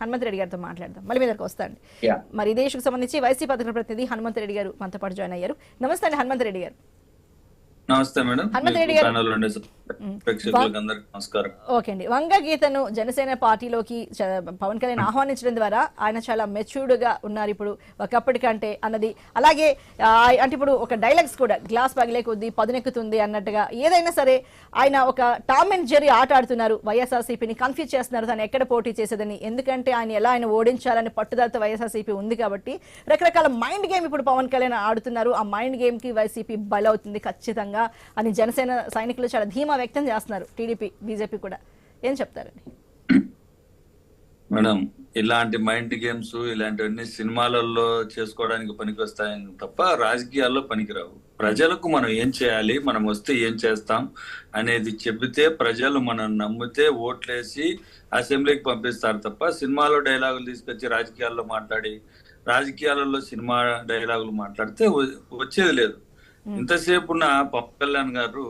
హనుమంత్ రెడ్డి గారితో మాట్లాడదాం. మళ్ళీ మీ దగ్గరకు వస్తాండి మరి ఇదే సంబంధించి వైసీపీ పథకం ప్రతినిధి హనుమంత్ రెడ్డి గారు మనతో పాటు జాయిన్ అయ్యారు. నమస్తే అండి హనుమంత్ రెడ్డి గారు. నమస్తే మేడం. నమస్కారం. ఓకే అండి. వంగ గీతను జనసేన పార్టీలోకి పవన్ కళ్యాణ్ ఆహ్వానించడం ద్వారా ఆయన చాలా మెచ్యూర్డ్గా ఉన్నారు ఇప్పుడు ఒకప్పటికంటే అన్నది. అలాగే అంటే ఇప్పుడు ఒక డైలాగ్స్ కూడా గ్లాస్ పగిలే కొద్దీ పదునెక్కుతుంది అన్నట్టుగా ఏదైనా సరే ఆయన ఒక టామ్ అండ్ జెర్రీ ఆట ఆడుతున్నారు. వైఎస్ఆర్సీపీని కన్ఫ్యూజ్ చేస్తున్నారు. తను ఎక్కడ పోటీ చేసేదని. ఎందుకంటే ఆయన ఎలా ఆయన ఓడించాలని పట్టుదలతో వైఎస్ఆర్సీపీ ఉంది కాబట్టి రకరకాల మైండ్ గేమ్ ఇప్పుడు పవన్ కళ్యాణ్ ఆడుతున్నారు. ఆ మైండ్ గేమ్కి వైసీపీ బలవుతుంది ఖచ్చితంగా. అని జనసేన సైనికులు చాలా ధీమా వ్యక్తం చేస్తున్నారు. టీడీపీ బీజేపీ కూడా. ఏం చెప్తారండి మేడం ఇలాంటి మైండ్ గేమ్స్ ఇలాంటివన్నీ సినిమాలలో చేసుకోవడానికి పనికి వస్తాయని తప్ప రాజకీయాల్లో పనికిరావు. ప్రజలకు మనం ఏం చేయాలి మనం వస్తే ఏం చేస్తాం అనేది చెబితే ప్రజలు మనం నమ్మితే ఓట్లేసి అసెంబ్లీకి పంపిస్తారు తప్ప సినిమాలో డైలాగులు తీసుకొచ్చి రాజకీయాల్లో మాట్లాడి రాజకీయాలలో సినిమా డైలాగులు మాట్లాడితే వచ్చేది లేదు. ఇంతసేపు ఉన్న పవన్ కళ్యాణ్ గారు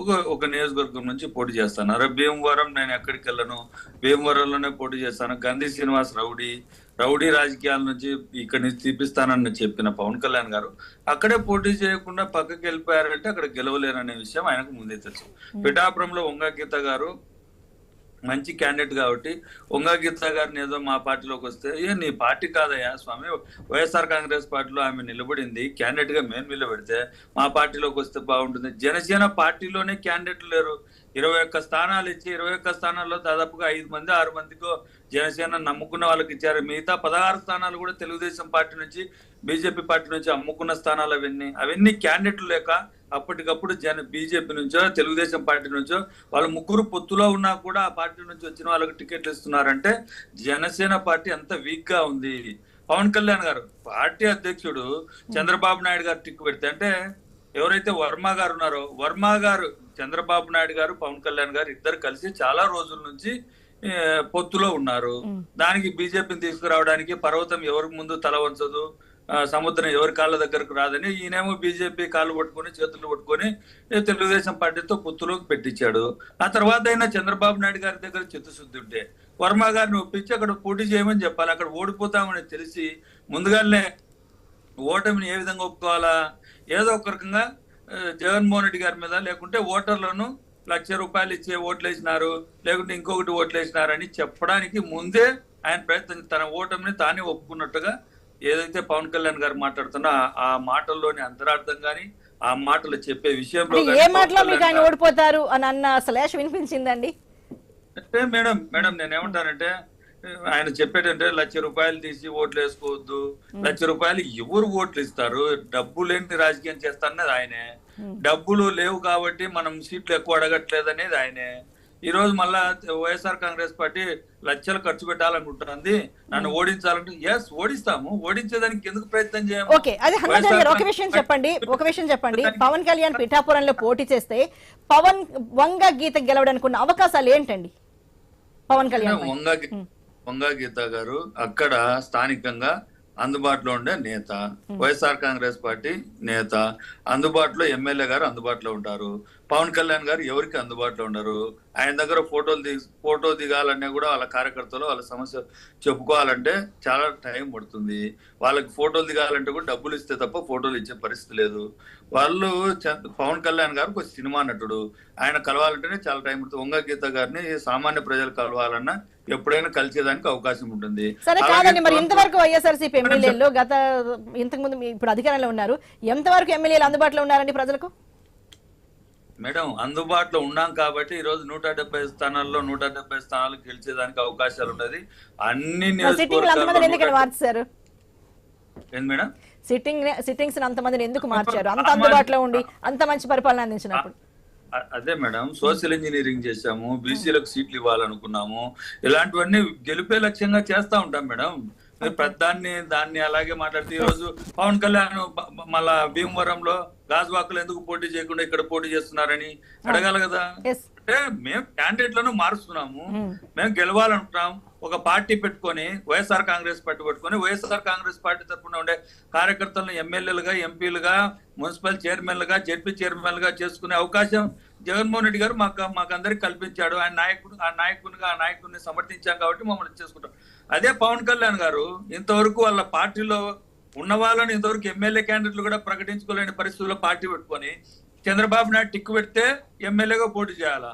ఒక ఒక నియోజకవర్గం నుంచి పోటీ చేస్తాను అరే భీమవరం నేను ఎక్కడికి వెళ్ళను? భీమవరంలోనే పోటీ చేస్తాను. గంధి శ్రీనివాస్ రౌడీ రౌడీ రాజకీయాల నుంచి ఇక్కడి నుంచి తీపిస్తానని చెప్పిన పవన్ కళ్యాణ్ గారు అక్కడే పోటీ చేయకుండా పక్కకి వెళ్ళిపోయారంటే అక్కడ గెలవలేరనే విషయం ఆయనకు ముందే తెలుసు. పిఠాపురంలో వంగా గీత గారు మంచి క్యాండిడేట్ కాబట్టి ఉంగా గీతా గారిని ఏదో మా పార్టీలోకి వస్తే ఏ నీ పార్టీ కాదయ్యా స్వామి వైఎస్ఆర్ కాంగ్రెస్ పార్టీలో ఆమె నిలబడింది క్యాండిడేట్గా మేము నిలబెడితే మా పార్టీలోకి వస్తే బాగుంటుంది. జనసేన పార్టీలోనే క్యాండిడేట్లు లేరు. ఇరవై ఒక్క స్థానాలు ఇచ్చి ఇరవై ఒక్క స్థానాల్లో దాదాపుగా ఐదు మంది ఆరు మందికో జనసేన నమ్ముకున్న వాళ్ళకి ఇచ్చారు. మిగతా పదహారు స్థానాలు కూడా తెలుగుదేశం పార్టీ నుంచి బీజేపీ పార్టీ నుంచి అమ్ముకున్న స్థానాలు అవన్నీ. అవన్నీ క్యాండిడేట్లు లేక అప్పటికప్పుడు జన బీజేపీ నుంచో తెలుగుదేశం పార్టీ నుంచో వాళ్ళు ముగ్గురు పొత్తులో ఉన్నా కూడా ఆ పార్టీ నుంచి వచ్చిన వాళ్ళకి టికెట్లు ఇస్తున్నారంటే జనసేన పార్టీ అంత వీక్గా ఉంది. పవన్ కళ్యాణ్ గారు పార్టీ అధ్యక్షుడు చంద్రబాబు నాయుడు గారు టిక్కు పెడితే అంటే ఎవరైతే వర్మ గారు ఉన్నారో వర్మ గారు చంద్రబాబు నాయుడు గారు పవన్ కళ్యాణ్ గారు ఇద్దరు కలిసి చాలా రోజుల నుంచి పొత్తులో ఉన్నారు. దానికి బీజేపీని తీసుకురావడానికి పర్వతం ఎవరి ముందు తల వంచదు సముద్రం ఎవరి కాళ్ళ దగ్గరకు రాదని ఈయనేమో బీజేపీ కాళ్ళు పట్టుకొని చేతులు పట్టుకొని తెలుగుదేశం పార్టీతో పొత్తులోకి పెట్టించాడు. ఆ తర్వాత అయినా చంద్రబాబు నాయుడు గారి దగ్గర చిత్తశుద్ధి ఉంటే వర్మ గారిని ఒప్పించి అక్కడ పోటీ చేయమని చెప్పాలి. అక్కడ ఓడిపోతామని తెలిసి ముందుగానే ఓటమిని ఏ విధంగా ఒప్పుకోవాలా? ఏదో ఒక రకంగా జగన్మోహన్ రెడ్డి గారి మీద లేకుంటే ఓటర్లను లక్ష రూపాయలు ఇచ్చే ఓట్లు వేసినారు లేకుంటే ఇంకొకటి ఓట్లు వేసినారని చెప్పడానికి ముందే ఆయన ప్రయత్నం తన ఓటమిని తానే ఒప్పుకున్నట్టుగా ఏదైతే పవన్ కళ్యాణ్ గారు మాట్లాడుతున్నా ఆ మాటల్లోని అంతరార్థం గాని ఆ మాటలు చెప్పే విషయంలో ఏ మాటలో మీకు ఆయన ఓడిపోతారు అని అన్న స్లాష్ వినిపించిందండి? అంటే మేడం మేడం నేను ఏమంటానంటే ఆయన చెప్పేటంటే లక్ష రూపాయలు తీసి ఓట్లు వేసుకోవద్దు. లక్ష రూపాయలు ఎవరు ఓట్లు ఇస్తారు? డబ్బు లేని రాజకీయం చేస్తారనేది ఆయనే. డబ్బులు లేవు కాబట్టి మనం సీట్లు ఎక్కువ అడగట్లేదు అనేది ఆయనే. ఈ రోజు మళ్ళా వైఎస్ఆర్ కాంగ్రెస్ పార్టీ లక్షలు ఖర్చు పెట్టాలనుకుంటుంది. నన్ను ఓడించాలంటే ఎస్ ఓడిస్తాము. ఓడించేదానికి ఎందుకు ప్రయత్నం చేయము ఓకే అదే ఒక విషయం చెప్పండి ఒక విషయం చెప్పండి. పవన్ కళ్యాణ్ పిఠాపురంలో పోటీ చేస్తే పవన్ వంగ గీత గెలవడానికి ఉన్న అవకాశాలు ఏంటండి? పవన్ కళ్యాణ్. వంగా వంగా గీత గారు అక్కడ స్థానికంగా అందుబాటులో ఉండే నేత వైఎస్ఆర్ కాంగ్రెస్ పార్టీ నేత అందుబాటులో ఎమ్మెల్యే గారు అందుబాటులో ఉంటారు. పవన్ కళ్యాణ్ గారు ఎవరికి అందుబాటులో ఉండరు? ఆయన దగ్గర ఫోటోలు దిగి ఫోటో దిగాలన్నా కూడా వాళ్ళ కార్యకర్తలు వాళ్ళ సమస్య చెప్పుకోవాలంటే చాలా టైం పడుతుంది. వాళ్ళకి ఫోటోలు దిగాలంటే కూడా డబ్బులు ఇస్తే తప్ప ఫోటోలు ఇచ్చే పరిస్థితి లేదు. వాళ్ళు పవన్ కళ్యాణ్ గారు ఒక సినిమా నటుడు. ఆయన కలవాలంటేనే చాలా టైం పడుతుంది. వంగ గీత గారిని సామాన్య ప్రజలు కలవాలన్నా ఎప్పుడైనా కలిసేదానికి అవకాశం ఉంటుంది. సరే కాదండి మరి ఇంతవరకు వైఎస్ఆర్సీపీ ఎమ్మెల్యేలు గత ఇంతకు ముందు మీ- ఇప్పుడు అధికారంలో ఉన్నారు. ఎంతవరకు ఎమ్మెల్యేలు అందుబాటులో ఉన్నారండి ప్రజలకు? మేడం అందుబాటులో ఉన్నాం కాబట్టి ఈ రోజు నూట డెబ్బై స్థానాల్లో నూట డెబ్బై స్థానాలు గెలిచేదానికి అవకాశాలు ఉన్నది. అన్ని ఏంది మేడం? సిట్టింగ్ సిట్టింగ్స్ అంతమందిని ఎందుకు మార్చారు? అంత అందుబాటులో ఉండి అంత మంచి పరిపాలన అందించినప్పుడు. అదే మేడం సోషల్ ఇంజనీరింగ్ చేశాము బీసీలకు సీట్లు ఇవ్వాలనుకున్నాము ఇలాంటివన్నీ గెలిపే లక్ష్యంగా చేస్తా ఉంటాం మేడం. ప్రధాన్ని దాన్ని అలాగే మాట్లాడితే ఈ రోజు పవన్ కళ్యాణ్ మళ్ళా భీమవరంలో గాజువాకులు ఎందుకు పోటీ చేయకుండా ఇక్కడ పోటీ చేస్తున్నారని అడగాలి కదా. అంటే మేము క్యాండిడేట్లను మారుస్తున్నాము. మ్మ్. గెలవాలనుకుంటున్నాం. ఒక పార్టీ పెట్టుకొని వైఎస్ఆర్ కాంగ్రెస్ పార్టీ పెట్టుకొని వైఎస్ఆర్ కాంగ్రెస్ పార్టీ తరఫున ఉండే కార్యకర్తలను ఎమ్మెల్యేలుగా ఎంపీలుగా మున్సిపల్ చైర్మన్లుగా జెడ్పీ చైర్మన్లుగా చేసుకునే అవకాశం జగన్మోహన్ రెడ్డి గారు మాకు మాకు అందరికి కల్పించాడు. ఆయన నాయకుడు ఆ నాయకునిగా ఆ నాయకుడిని సమర్థించాం కాబట్టి మమ్మల్ని చేసుకుంటాం. అదే పవన్ కళ్యాణ్ గారు ఇంతవరకు వాళ్ళ పార్టీలో ఉన్న వాళ్ళని ఇంతవరకు ఎమ్మెల్యే క్యాండిడేట్లు కూడా ప్రకటించుకోలేని పరిస్థితుల్లో పార్టీ పెట్టుకొని చంద్రబాబు నాయుడు టిక్కు పెడితే ఎమ్మెల్యేగా పోటీ చేయాలా?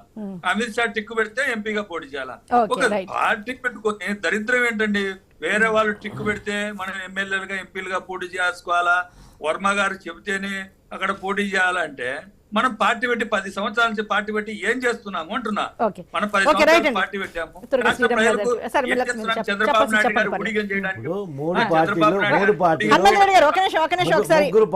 అమిత్ షా టిక్కు పెడితే ఎంపీగా పోటీ చేయాలా? ఒక. పార్టీ పెట్టుకొని దరిద్రం ఏంటండి? వేరే వాళ్ళు టిక్కు పెడితే మనం ఎమ్మెల్యేలుగా ఎంపీలుగా పోటీ చేసుకోవాలా? వర్మ గారు చెబితేనే అక్కడ పోటీ చేయాలంటే మనం పార్టీ పెట్టి పది సంవత్సరాల నుంచి పార్టీ పెట్టి ఏం చేస్తున్నాము అంటున్నా. మనం పది సంవత్సరాలు పార్టీ పెట్టాము. చంద్రబాబు నాయుడు గారు చేయడానికి